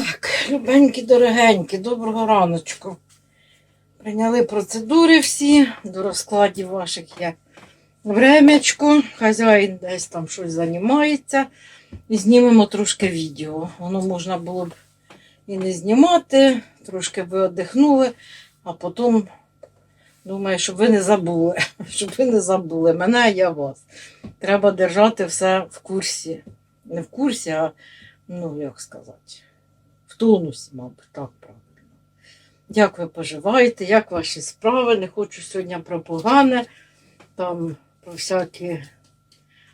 Так, любенькі, дорогенькі, доброго раночку. Прийняли процедури всі, до розкладів ваших є времячко. Хазяїн десь там щось займається. І знімемо трошки відео. Воно можна було б і не знімати, трошки би віддихнули, а потім думаю, щоб ви не забули, щоб ви не забули мене, я вас. Треба держати все в курсі. Не в курсі, а ну, як сказати, тонусі, мабуть, так правильно. Як ви поживаєте, як ваші справи? Не хочу сьогодні про погане, там про всякі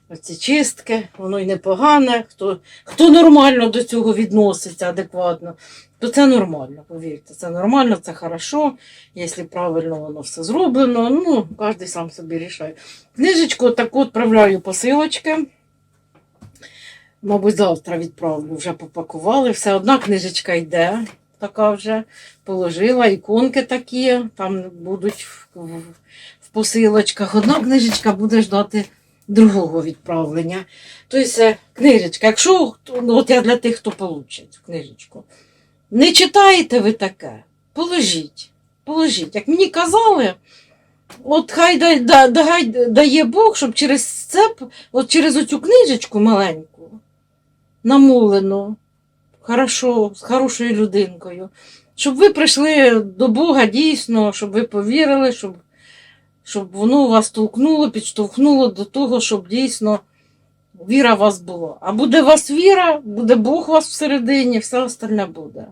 оці чистки, воно й не погане. Хто, хто нормально до цього відноситься адекватно, то це нормально, повірте, це нормально, це хорошо, якщо правильно воно все зроблено, ну, кожен сам собі рішає. Книжечку таку відправляю посилочки. Мабуть, завтра відправлю, вже попакували. Все одна книжечка йде, така вже положила, іконки такі, там будуть в, в, посилочках. Одна книжечка буде ждати другого відправлення. Тобто, е, книжечка, якщо ну, от я для тих, хто получить книжечку, не читаєте ви таке, положіть. Положіть. Як мені казали, от хай да, да, да, дає Бог, щоб через це, от через оцю книжечку маленьку, намулену, хорошо, з хорошою людинкою, щоб ви прийшли до Бога дійсно, щоб ви повірили, щоб, щоб воно вас толкнуло, підштовхнуло до того, щоб дійсно віра у вас була. А буде у вас віра, буде Бог у вас всередині, все остальне буде.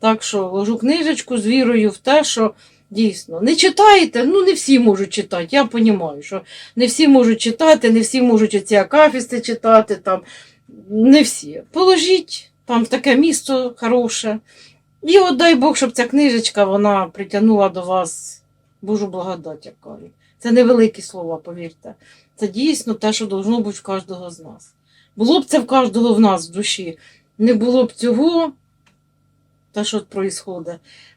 Так що ложу книжечку з вірою в те, що дійсно не читаєте, ну не всі можуть читати. Я розумію, що не всі можуть читати, не всі можуть оці акафісти читати, там, не всі. Положіть там в таке місто хороше. І от дай Бог, щоб ця книжечка вона притягнула до вас Божу благодать, як кажуть. Це невеликі слова, повірте. Це дійсно те, що должно бути в кожного з нас. Було б це в кожного в нас в душі. Не було б цього, те, що відбувається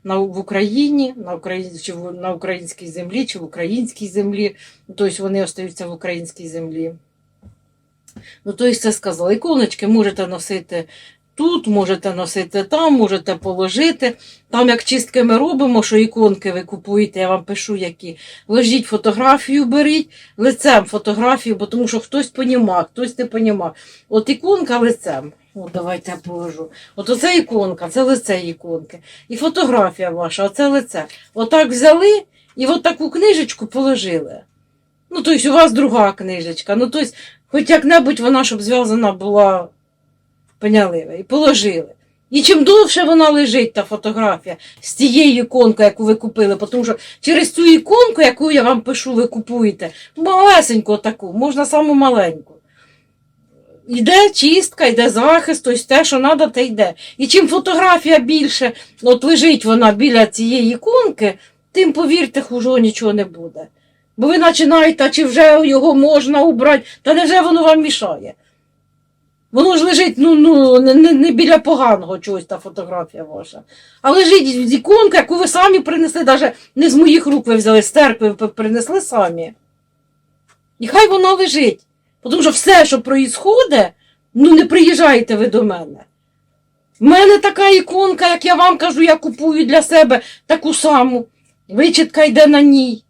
в Україні, на, Україні, чи на українській землі, чи в українській землі. Тобто вони остаються в українській землі. Ну, тобто це сказала. Іконочки можете носити тут, можете носити там, можете положити. Там, як чистки ми робимо, що іконки ви купуєте, я вам пишу, які. Ложіть фотографію, беріть, лицем фотографію, бо тому що хтось поніма, хтось не поніма. От іконка лицем. От давайте положу. От оце іконка, це лице іконки. І фотографія ваша, оце лице. Отак взяли і от таку книжечку положили. Ну, тобто у вас друга книжечка. Ну, тобто, хоч як-небудь вона, щоб зв'язана була, поняли і положили. І чим довше вона лежить, та фотографія, з тією іконкою, яку ви купили, тому що через цю іконку, яку я вам пишу, ви купуєте, малесеньку таку, можна саму маленьку. Йде чистка, йде захист, тобто те, що треба, те йде. І чим фотографія більше, от лежить вона біля цієї іконки, тим, повірте, хуже нічого не буде. Бо ви починаєте, чи вже його можна убрати, та невже воно вам мішає? Воно ж лежить ну, ну, не, не, біля поганого чогось та фотографія ваша. А лежить іконка, яку ви самі принесли, навіть не з моїх рук ви взяли, з церкви ви принесли самі. І хай вона лежить. Тому що все, що проїсходить, ну не приїжджайте ви до мене. У мене така іконка, як я вам кажу, я купую для себе таку саму. Вичітка йде на ній.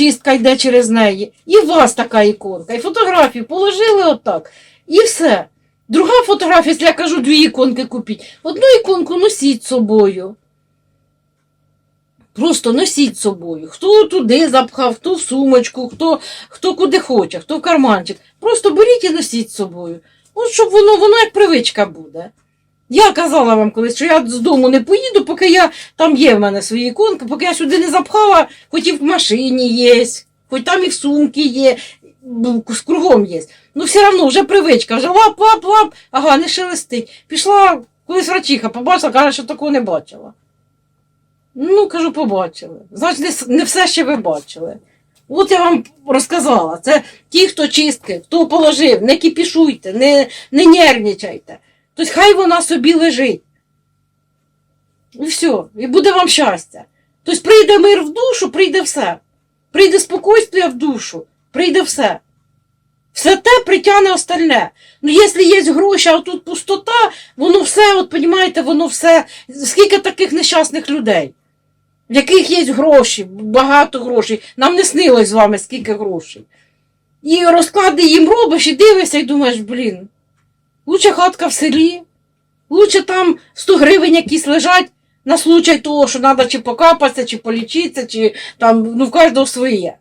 Чистка йде через неї. І у вас така іконка. І фотографію положили отак. І все. Друга фотографія, якщо я кажу, дві іконки купіть. Одну іконку носіть з собою. Просто носіть з собою. Хто туди запхав, хто в сумочку, хто, хто куди хоче, хто в карманчик. Просто беріть і носіть з собою. От щоб воно, воно як привичка буде. Я казала вам колись, що я з дому не поїду, поки я там є в мене свої іконки, поки я сюди не запхала, хоч і в машині є, хоч там і в сумці є, з кругом є. Ну, все одно вже привичка, вже лап, лап, лап, ага, не шелестить. Пішла колись врачиха, побачила, каже, що такого не бачила. Ну, кажу, побачили. Значить, не, все ще ви бачили. От я вам розказала. Це ті, хто чистки, хто положив, не кипішуйте, не, не нервничайте. Тобто хай вона собі лежить. І все, і буде вам щастя. Тобто прийде мир в душу, прийде все. Прийде спокійствие в душу, прийде все. Все те притягне остальне. Ну, якщо є гроші, а тут пустота, воно все, от розумієте, воно все. Скільки таких нещасних людей, в яких є гроші, багато грошей. Нам не снилось з вами, скільки грошей. І розклади їм робиш і дивишся, і думаєш, блін, лучше хатка в селі, лучше там 100 гривень якісь лежать на случай того, що треба чи покапатися, чи полічитися, чи там, ну, в кожного своє.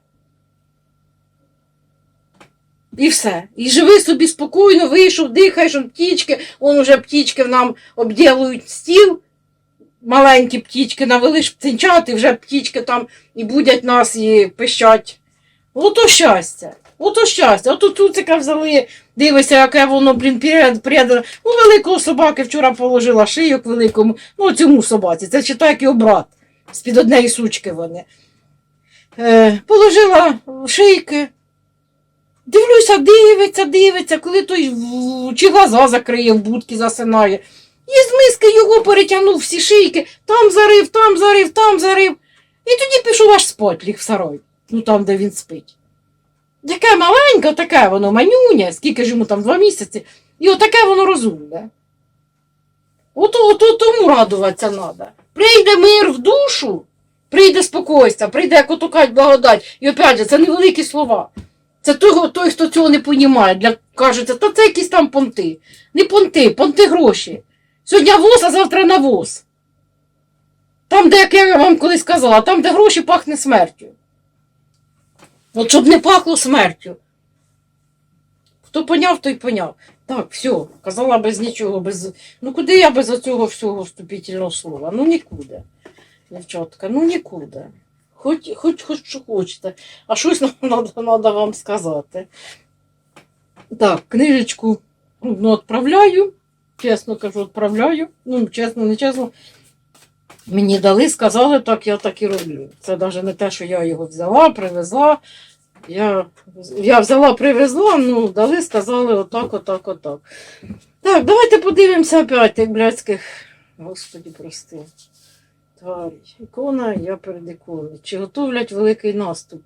І все. І живи собі спокійно, вийшов, дихаєш, он птічки, он уже птічки нам обділують стіл. Маленькі птічки навели ж птенчат, і вже птічки там і будять нас, і пищать. Ото щастя. Ото щастя. Ото цуцика взяли, дивися, яке воно, блін, прядано. У великого собаки вчора положила шийок великому, ну цьому собаці. Це читай, як його брат. З-під однієї сучки вони. Е, положила шийки. Дивлюся, дивиться, дивиться, коли той чи глаза закриє, в будки засинає. І з миски його перетягнув всі шийки, там зарив, там зарив, там зарив. І тоді пішов аж спать ліг в сарай, ну там, де він спить. Яке маленьке, таке воно, манюня, скільки ж йому там два місяці, і отаке воно розумне. Ото, ото тому радуватися треба. Прийде мир в душу, прийде спокойствие, прийде, ото благодать. І опять же, це невеликі слова. Це той, той, хто цього не розуміє, для кажеться, та це якісь там понти. Не понти, понти гроші. Сьогодні воз, а завтра навоз. Там, де, як я вам колись казала, там, де гроші пахне смертю. От щоб не пахло смертю. Хто поняв, той поняв. Так, все, казала без нічого, без. Ну куди я без цього всього вступительного слова? Ну нікуди. Дівчатка, ну нікуди. Хоч, хоч, хоч що хочете. А щось треба вам сказати. Так, книжечку ну, відправляю. Чесно кажу, відправляю. Ну, чесно, не чесно. Мені дали, сказали, так я так і роблю. Це навіть не те, що я його взяла, привезла. Я, я взяла, привезла, ну, дали, сказали отак, отак, отак. Так, давайте подивимося опять тих блядських. Господі, прости. Тварі. Ікона, я перед іконою. Чи готовлять великий наступ?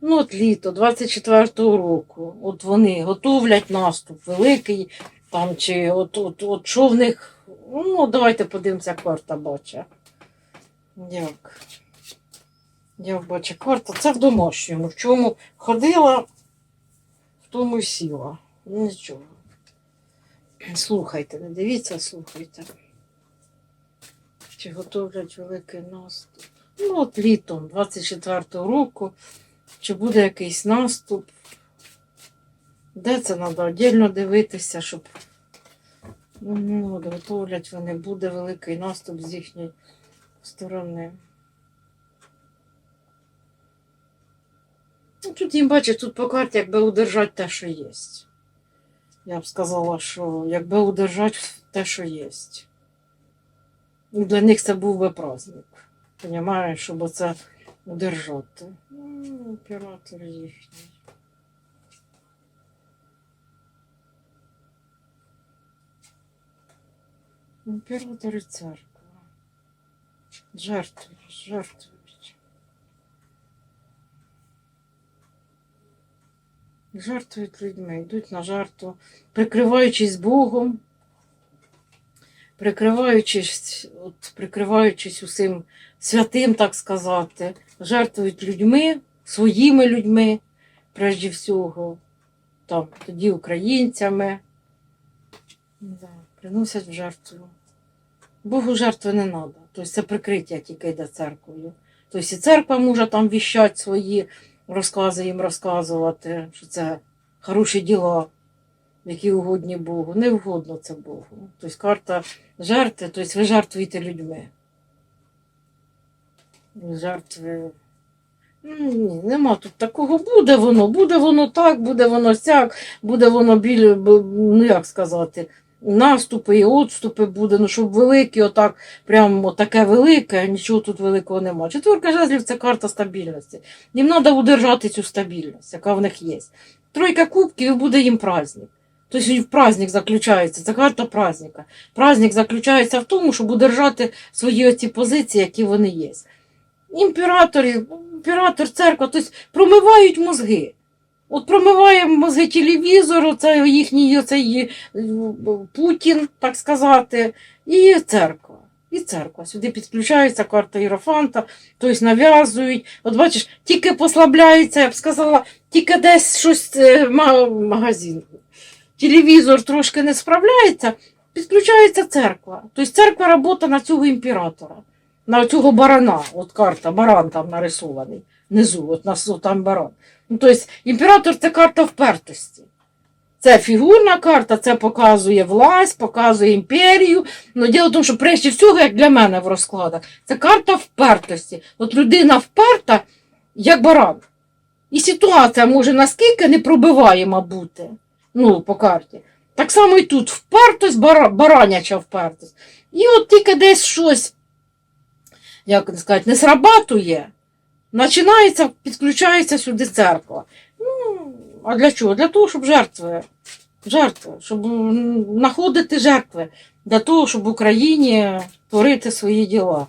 Ну, от літо 24-го року. От вони готовлять наступ великий, там, чи от, от, от що в них. Ну, давайте подивимося, як карта бачить. Як? Як бачу карта. Це в домашньому. В чому ходила, в тому й сіла. Нічого. Слухайте, не дивіться, слухайте. Чи готовлять великий наступ? Ну, от літом 24-го року. Чи буде якийсь наступ? Де це треба віддільно дивитися, щоб ну, готовлять вони, буде великий наступ з їхньої сторони. Ну, тут їм бачиш, тут по карті, якби удержати те, що є. Я б сказала, що якби удержати те, що є. І для них це був би праздник. Понімаєш, щоб оце удержати. Ну, оператор їхній. Імператор і церква. Жертвують, жертвують. Жертвують людьми, йдуть на жертву, прикриваючись Богом, прикриваючись, от, прикриваючись усім святим, так сказати, жертвують людьми, своїми людьми, прежде всього, там, тоді українцями. Да, приносять в жертву. Богу жертви не треба. Тобто це прикриття тільки йде церквою. Тобто і церква може там віщати свої розкази їм розказувати, що це хороші діла, які угодні Богу. Не угодно це Богу. Тобто карта жертви, тобто ви жертвуєте людьми. Жертви. Ну, Ні, нема тут такого. Буде воно, буде воно так, буде воно сяк, буде воно біль, ну як сказати, наступи і отступи буде, ну щоб великі, отак, прямо таке велике, нічого тут великого нема. Четверка жезлів це карта стабільності. Їм треба удержати цю стабільність, яка в них є. Тройка кубків і буде їм праздник. Тобто в праздник заключається, це карта праздника. Праздник заключається в тому, щоб удержати свої оці позиції, які вони є. Імператор, імператор, церква, тобто промивають мозги. От промиваємо мозги телевізору, це їхній оцей е, Путін, так сказати, і церква. І церква. Сюди підключається карта Єрофанта, тобто нав'язують. От бачиш, тільки послабляється, я б сказала, тільки десь щось е, магазин. Телевізор трошки не справляється, підключається церква. Тобто церква робота на цього імператора, на цього барана. От карта, баран там нарисований внизу, от нас там баран. Ну, тобто імператор це карта впертості. Це фігурна карта, це показує власть, показує імперію. Ну, діло в тому, що прежде всього, як для мене в розкладах, це карта впертості. От людина вперта, як баран. І ситуація може наскільки непробиваєма бути ну, по карті. Так само і тут впертость, бара, бараняча впертость. І от тільки десь щось, як сказати, не срабатує, починається, підключається сюди церква. Ну, а для чого? Для того, щоб жертви, жертви, щоб знаходити жертви, для того, щоб в Україні творити свої діла.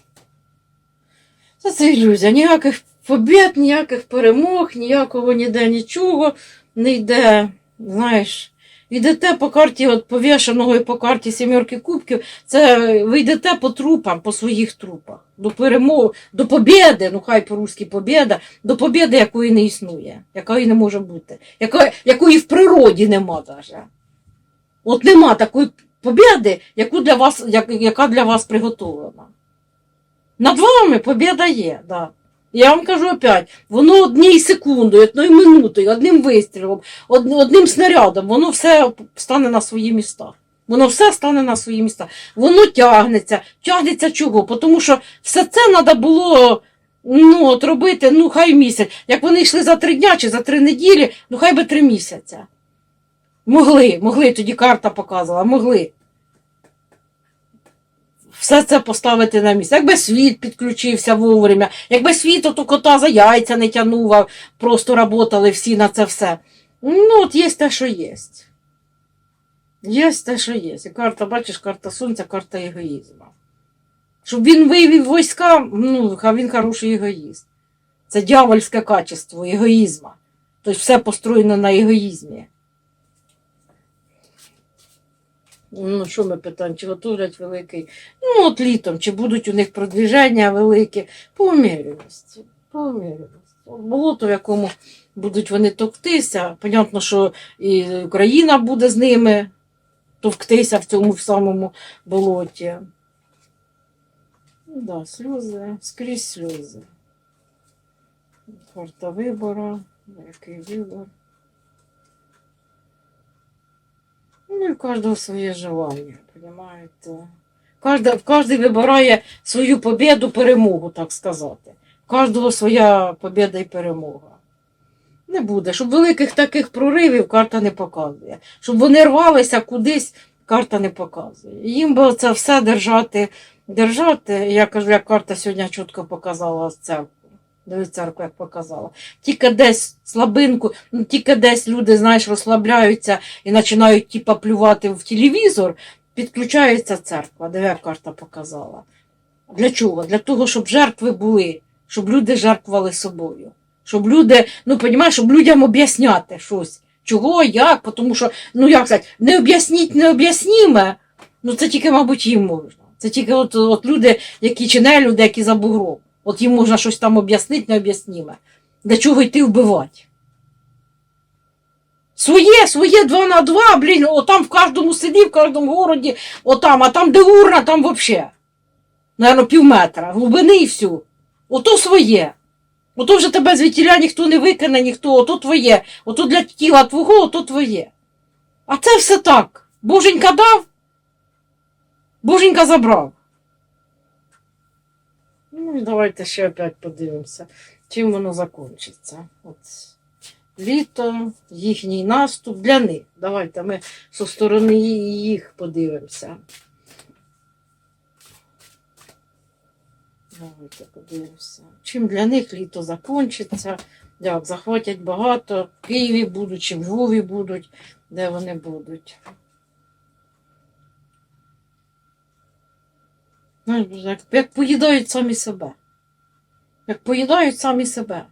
Це це ілюзія. Ніяких побід, ніяких перемог, ніякого ніде нічого не йде. Знаєш, йдете по карті от повішеного і по карті сімерки кубків, це ви йдете по трупам, по своїх трупах. До перемоги, до побєди, ну хай по-русски побєда, до побєди, якої не існує, якої не може бути, яка, якої в природі нема даже. От нема такої побєди, яку для вас, як, яка для вас приготовлена. Над вами побєда є, да. Я вам кажу опять, воно однією секундою, одною минутою, одним вистрілом, одним снарядом, воно все стане на свої міста. Воно все стане на свої міста. Воно тягнеться. Тягнеться чого? Тому що все це треба було ну, от робити, ну, хай місяць. Як вони йшли за три дня чи за три неділі, ну хай би три місяця. Могли, могли, тоді карта показувала, могли. Все це поставити на місце. Якби світ підключився вовремя, якби світ ото кота за яйця не тягнув, а просто работали всі на це все. Ну, от є те, що є. Є те, що є. І карта, бачиш, карта сонця, карта егоїзму. Щоб він вивів війська, ну, він хороший егоїст. Це дьявольське качество егоїзму. Тобто все построєно на егоїзмі. Ну, що ми питаємо, чи готують великий? Ну, от літом, чи будуть у них продвіження великі, по уміряності. Болото, в якому будуть вони токтися. Понятно, що і Україна буде з ними товктися в цьому самому болоті. Ну, да, сльози, скрізь сльози. Карта вибору, який вибор. Ну, в кожного своє желання, понимаєте? Кожда, кожен вибирає свою побіду, перемогу, так сказати. В Кожного своя побіда і перемога. Не буде. Щоб великих таких проривів карта не показує. Щоб вони рвалися кудись, карта не показує. Їм би це все держати, держати. Я кажу, як карта сьогодні чітко показала церкву. Дивись, церкву як показала. Тільки десь слабинку, ну, тільки десь люди, знаєш, розслабляються і починають типа плювати в телевізор, підключається церква. Диви, як карта показала. Для чого? Для того, щоб жертви були, щоб люди жертвували собою. Щоб люди, ну розумієш, щоб людям об'ясняти щось. Чого, як, тому що, ну як сказати, не об'ясніть необ'ясніме, ну це тільки, мабуть, їм можна. Це тільки от, от люди, які чи не люди, які за бугром. От їм можна щось там об'яснити, необ'ясніме. Для чого йти вбивати? Своє, своє два на два, блін, отам в кожному селі, в кожному городі, отам, а там де урна, там взагалі. Наверно, пів метра, глибини і всю. Ото своє. Ото вже тебе звідтіля ніхто не викине, ніхто, ото твоє. Ото для тіла твого, ото твоє. А це все так. Боженька дав, Боженька забрав. Ну і давайте ще опять подивимося, чим воно закінчиться. От літо, їхній наступ для них. Давайте ми зі сторони їх подивимося. Давайте подивимося. Чим для них літо закінчиться, як захватять багато, в Києві будуть, чи в Львові будуть, де вони будуть. Ну, як, як поїдають самі себе. Як поїдають самі себе.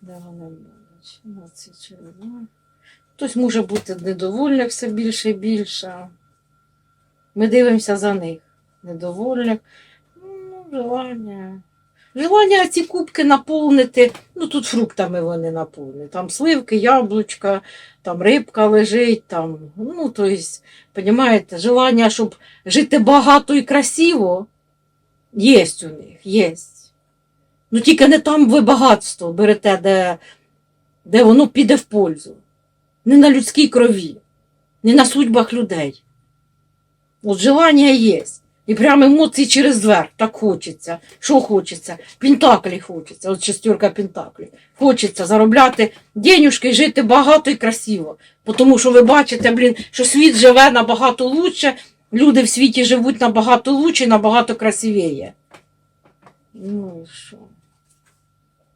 Де вони будуть? Хтось може бути недовольних все більше і більше. Ми дивимося за них. Недовольних. Ну, желання. Желання ці кубки наповнити. Ну тут фруктами вони наповнені. Там сливки, яблучка, там рибка лежить, там, ну, то есть, желання, щоб жити багато і красиво, є у них, є. Ну тільки не там ви багатство берете, де, де воно піде в пользу. Не на людській крові, не на судьбах людей. От желання є. І прямо емоції через дверь. Так хочеться. Що хочеться? Пентаклі хочеться. От шестерка пентаклів. Хочеться заробляти денюжки, жити багато і красиво. Тому що ви бачите, блін, що світ живе набагато лучше, люди в світі живуть набагато лучше, набагато красивіє. Ну і що?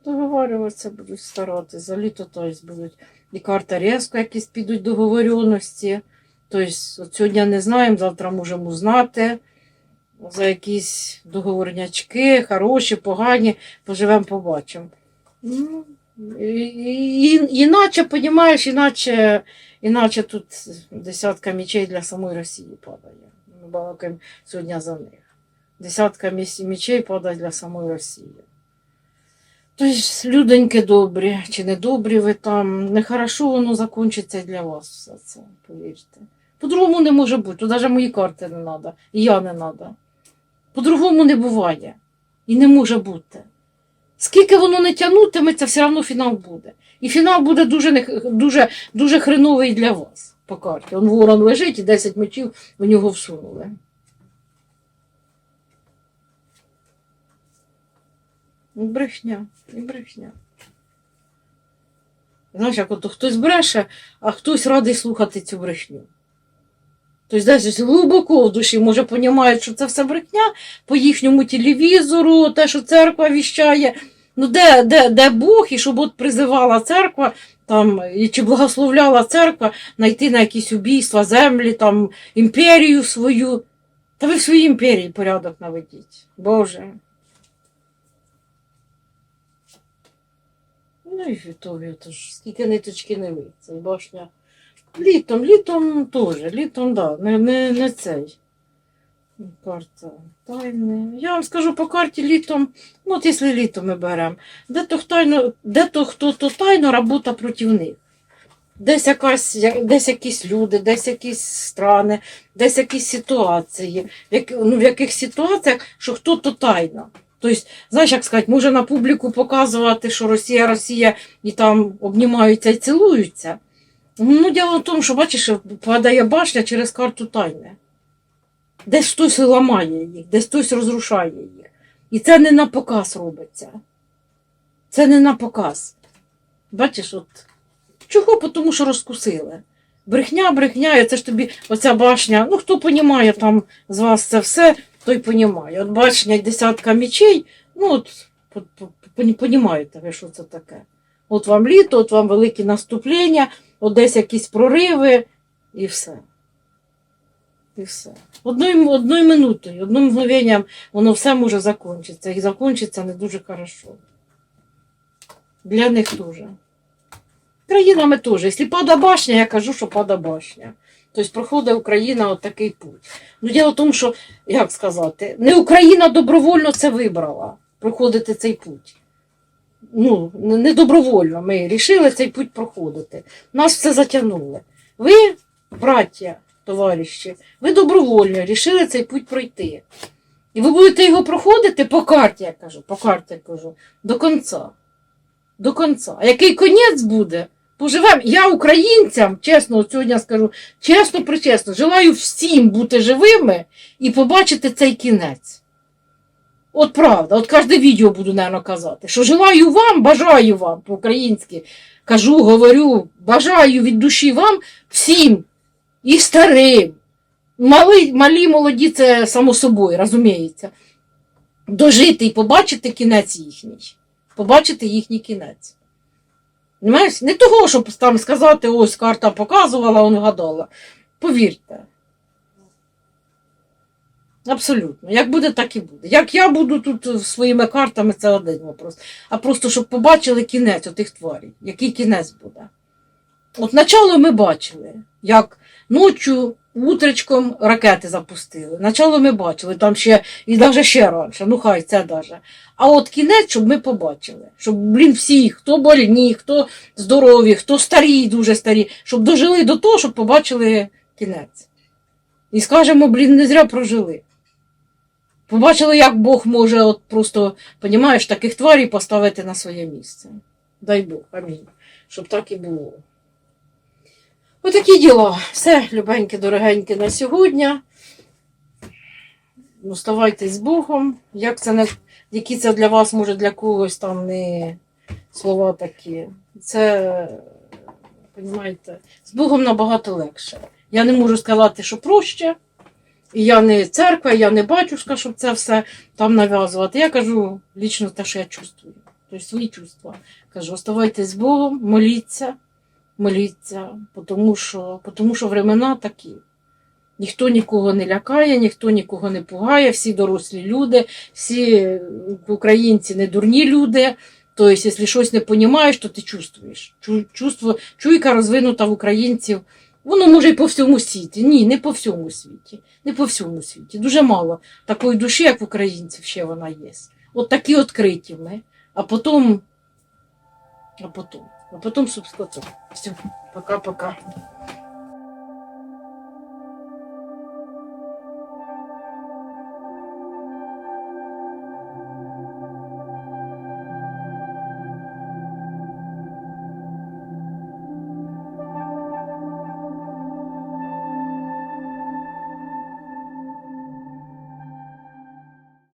Договорюватися будуть старати, за літо тобто будуть. І карта резко якісь підуть договоренності. Тобто, от сьогодні не знаємо, завтра можемо знати за якісь договорнячки, хороші, погані, поживемо, побачимо. Ну, іначе, понімаєш, іначе, іначе тут десятка мічей для самої Росії падає. Ми балакаємо сьогодні за них. Десятка мічей падає для самої Росії. Тобто, людоньки добрі чи не добрі ви там, нехорошо воно закінчиться для вас все це, повірте. По-другому не може бути, тут навіть мої карти не треба, і я не треба. По-другому не буває. І не може бути. Скільки воно не тягнутиметься, все одно фінал буде. І фінал буде дуже, дуже, дуже хреновий для вас по карті. Он ворон лежить і 10 мечів в нього всунули. Ну, Брехня, і брехня. Знаєш, як от хтось бреше, а хтось радий слухати цю брехню. Тобто, десь глибоко в душі, може, понімають, що це все брехня по їхньому телевізору, те, що церква віщає. Ну, де, де, де Бог, і щоб от призивала церква, там, чи благословляла церква знайти на якісь убійства, землі, там, імперію свою. Та ви в своїй імперії порядок наведіть. Боже. Ну і Вітові, то ж скільки ниточки не ви, це башня. Літом, літом теж, літом, да, не, не, не цей. Карта тайни. Я вам скажу по карті літом, ну от якщо літо ми беремо, де то тайно, де то хто то тайно робота проти них. Десь, якась, десь якісь люди, десь якісь страни, десь якісь ситуації, в, як, ну, в яких ситуаціях, що хто то тайно. Тобто, знаєш, як сказати, може на публіку показувати, що Росія, Росія і там обнімаються і цілуються. Ну, діло в тому, що бачиш, падає башня через карту тайни. Десь хтось ламає їх, десь хтось розрушає їх. І це не на показ робиться. Це не на показ. Бачиш, от. Чого? Тому що розкусили. Брехня, брехня, і це ж тобі оця башня. Ну, хто понімає там з вас це все, той понімає. От башня десятка мічей, ну от по- по- по- понімаєте ви, що це таке. От вам літо, от вам великі наступлення, от десь якісь прориви, і все. І все. Одною, одною минутою, одним мгновенням воно все може закінчитися. І закінчиться не дуже хорошо. Для них теж. Країнами теж. Якщо пада башня, я кажу, що пада башня. Тобто проходить Україна от такий путь. Ну, діло в тому, що, як сказати, не Україна добровольно це вибрала, проходити цей путь. Ну, не добровольно ми вирішили цей путь проходити. Нас все затягнули. Ви, браття, товариші, ви добровольно вирішили цей путь пройти. І ви будете його проходити по карті, я кажу, по карті я кажу, до кінця. До кінця. А який конець буде? Поживемо. Я українцям, чесно, сьогодні скажу, чесно, причесно, желаю всім бути живими і побачити цей кінець. От правда, от кожне відео буду, наверное, казати, що желаю вам, бажаю вам по-українськи. Кажу, говорю, бажаю від душі вам всім і старим. Мали, малі, молоді, це само собою, розуміється. Дожити і побачити кінець їхній. Побачити їхній кінець. Не того, щоб там сказати, ось карта показувала, он гадала. Повірте. Абсолютно. Як буде, так і буде. Як я буду тут е, своїми картами, це один вопрос. А просто щоб побачили кінець отих тварів. Який кінець буде. От начало ми бачили, як ночі, утречком ракети запустили. Начало ми бачили, там ще і навіть ще раніше, ну хай це даже. А от кінець, щоб ми побачили. Щоб, блін, всі, хто больні, хто здорові, хто старі, дуже старі, щоб дожили до того, щоб побачили кінець. І скажемо, блін, не зря прожили. Побачили, як Бог може от просто, понімаєш, таких тварів поставити на своє місце. Дай Бог, амінь. Щоб так і було. Отакі діла. Все, любеньке, дорогеньке, на сьогодні. Ну, ставайтесь з Богом. Як це не, які це для вас, може, для когось там не слова такі. Це, понімаєте, з Богом набагато легше. Я не можу сказати, що проще. Я не церква, я не батюшка, щоб це все там нав'язувати. Я кажу лічно те, що я чувствую. Тобто свої чувства. Кажу, оставайтесь з Богом, моліться, моліться, тому що, тому що времена такі. Ніхто нікого не лякає, ніхто нікого не пугає, всі дорослі люди, всі е, українці не дурні люди. Тобто, якщо щось не розумієш, то ти чувствуєш. Чу- Чувство, чуйка розвинута в українців. Воно може і по всьому світі. Ні, не по всьому світі. Не по всьому світі. Дуже мало такої душі, як в українців, ще вона є. От такі відкриті ми. А потім. А потім. А потім субскотом. Все, пока-пока.